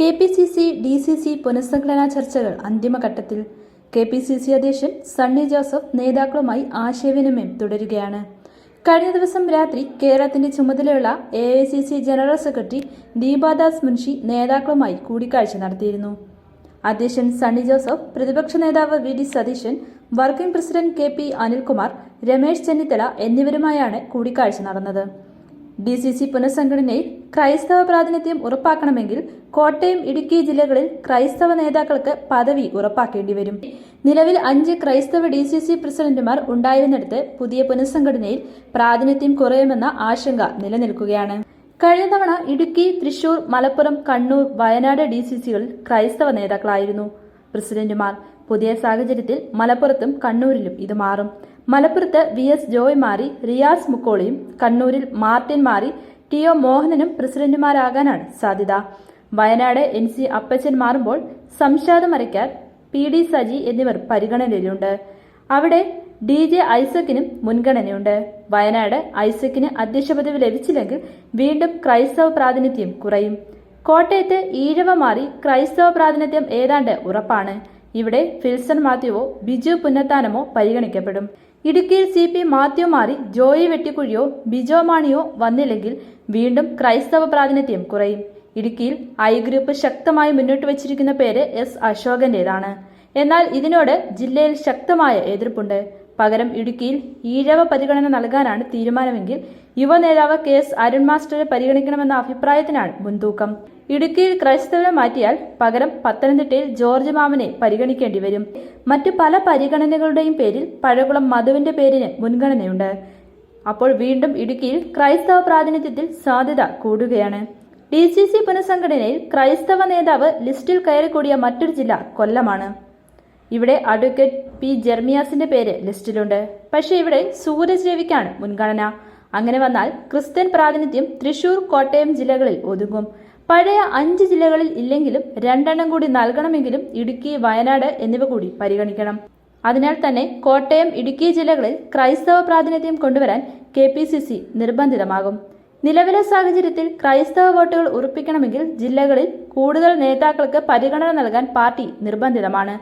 K P C C D C C പുനഃസംഘടനാ ചർച്ചകൾ അന്തിമഘട്ടത്തിൽ. K P C C അധ്യക്ഷൻ Sunny Joseph നേതാക്കളുമായി ആശയവിനിമയം തുടരുകയാണ്. കഴിഞ്ഞ ദിവസം രാത്രി കേരളത്തിന്റെ ചുമതലയുള്ള A I C C general secretary Deepa Das Munshi നേതാക്കളുമായി കൂടിക്കാഴ്ച നടത്തിയിരുന്നു. അധ്യക്ഷൻ സണ്ണി ജോസഫ് പ്രതിപക്ഷ നേതാവ് V D Satheesan working president K P Anilkumar Ramesh Chennithala എന്നിവരുമായാണ് കൂടിക്കാഴ്ച നടന്നത്. ഡി സി സി പുനഃസംഘടനയിൽ ക്രൈസ്തവ പ്രാതിനിധ്യം ഉറപ്പാക്കണമെങ്കിൽ കോട്ടയം ഇടുക്കി ജില്ലകളിൽ ക്രൈസ്തവ നേതാക്കൾക്ക് പദവി ഉറപ്പാക്കേണ്ടി വരും. നിലവിൽ അഞ്ച് ക്രൈസ്തവ ഡി സി സി പ്രസിഡന്റുമാർ ഉണ്ടായിരുന്നിടത്ത് പുതിയ പുനഃസംഘടനയിൽ പ്രാതിനിധ്യം കുറയുമെന്ന ആശങ്ക നിലനിൽക്കുകയാണ്. കഴിഞ്ഞ തവണ ഇടുക്കി തൃശൂർ മലപ്പുറം കണ്ണൂർ വയനാട് ഡി സി സികളിൽ ക്രൈസ്തവ നേതാക്കളായിരുന്നു പ്രസിഡന്റുമാർ. പുതിയ സാഹചര്യത്തിൽ മലപ്പുറത്തും കണ്ണൂരിലും ഇത് മാറും. മലപ്പുറത്ത് വി എസ് ജോയ് മാറി റിയാസ് മുക്കോളിയും കണ്ണൂരിൽ മാർട്ടിൻ മാറി ടി ഒ മോഹനനും പ്രസിഡന്റുമാരാകാനാണ് സാധ്യത. വയനാട് എൻ സി അപ്പച്ചൻ മാറുമ്പോൾ സംഷാദ് മരയ്ക്കാർ പി ഡി സജി എന്നിവർ പരിഗണനയിലുണ്ട്. അവിടെ ഡി ജെ ഐസക്കിനും മുൻഗണനയുണ്ട്. വയനാട് ഐസക്കിന് അധ്യക്ഷ പദവി ലഭിച്ചില്ലെങ്കിൽ വീണ്ടും ക്രൈസ്തവ പ്രാതിനിധ്യം കുറയും. കോട്ടയത്ത് ഈഴവ മാറി ക്രൈസ്തവ പ്രാതിനിധ്യം ഏതാണ്ട് ഉറപ്പാണ്. ഇവിടെ ഫിൽസൺ മാത്യുവോ ബിജു പുന്നത്താനമോ പരിഗണിക്കപ്പെടും. ഇടുക്കിയിൽ സി പി മാത്യു മാറി ജോയി വെട്ടിക്കുഴിയോ ബിജോ മാണിയോ വന്നില്ലെങ്കിൽ വീണ്ടും ക്രൈസ്തവ പ്രാതിനിധ്യം കുറയും. ഇടുക്കിയിൽ ഐ ഗ്രൂപ്പ് ശക്തമായി മുന്നോട്ട് വച്ചിരിക്കുന്ന പേര് എസ് അശോകന്റേതാണ്. എന്നാൽ ഇതിനോട് ജില്ലയിൽ ശക്തമായ എതിർപ്പുണ്ട്. പകരം ഇടുക്കിയിൽ ഈഴവ പരിഗണന നൽകാനാണ് തീരുമാനമെങ്കിൽ യുവ നേതാവ് കെ എസ് അരുൺ മാസ്റ്ററെ പരിഗണിക്കണമെന്ന അഭിപ്രായത്തിനാണ് മുൻതൂക്കം. ഇടുക്കിയിൽ ക്രൈസ്തവരെ മാറ്റിയാൽ പകരം പത്തനംതിട്ടയിൽ ജോർജ് മാമനെ പരിഗണിക്കേണ്ടി വരും. മറ്റു പല പരിഗണനകളുടെയും പേരിൽ പഴകുളം മധുവിന്റെ പേരിന് മുൻഗണനയുണ്ട്. അപ്പോൾ വീണ്ടും ഇടുക്കിയിൽ ക്രൈസ്തവ പ്രാതിനിധ്യത്തിൽ സാധ്യത കൂടുകയാണ്. ഡി സി സി പുനഃസംഘടനയിൽ ക്രൈസ്തവ നേതാവ് ലിസ്റ്റിൽ കയറിക്കൂടിയ മറ്റൊരു ജില്ല കൊല്ലമാണ്. ഇവിടെ അഡ്വക്കേറ്റ് പി ജെർമിയാസിന്റെ പേര് ലിസ്റ്റിലുണ്ട്. പക്ഷേ ഇവിടെ സൂരജ് രവിക്കാണ് മുൻഗണന. അങ്ങനെ വന്നാൽ ക്രിസ്ത്യൻ പ്രാതിനിധ്യം തൃശൂർ കോട്ടയം ജില്ലകളിൽ ഒതുങ്ങും. പഴയ അഞ്ച് ജില്ലകളിൽ ഇല്ലെങ്കിലും രണ്ടെണ്ണം കൂടി നൽകണമെങ്കിലും ഇടുക്കി വയനാട് എന്നിവ കൂടി പരിഗണിക്കണം. അതിനാൽ തന്നെ കോട്ടയം ഇടുക്കി ജില്ലകളിൽ ക്രൈസ്തവ പ്രാതിനിധ്യം കൊണ്ടുവരാൻ കെ പി സി സി നിർബന്ധിതമാകും. നിലവിലെ സാഹചര്യത്തിൽ ക്രൈസ്തവ വോട്ടുകൾ ഉറപ്പിക്കണമെങ്കിൽ ജില്ലകളിൽ കൂടുതൽ നേതാക്കൾക്ക് പരിഗണന നൽകാൻ പാർട്ടി നിർബന്ധിതമാണ്.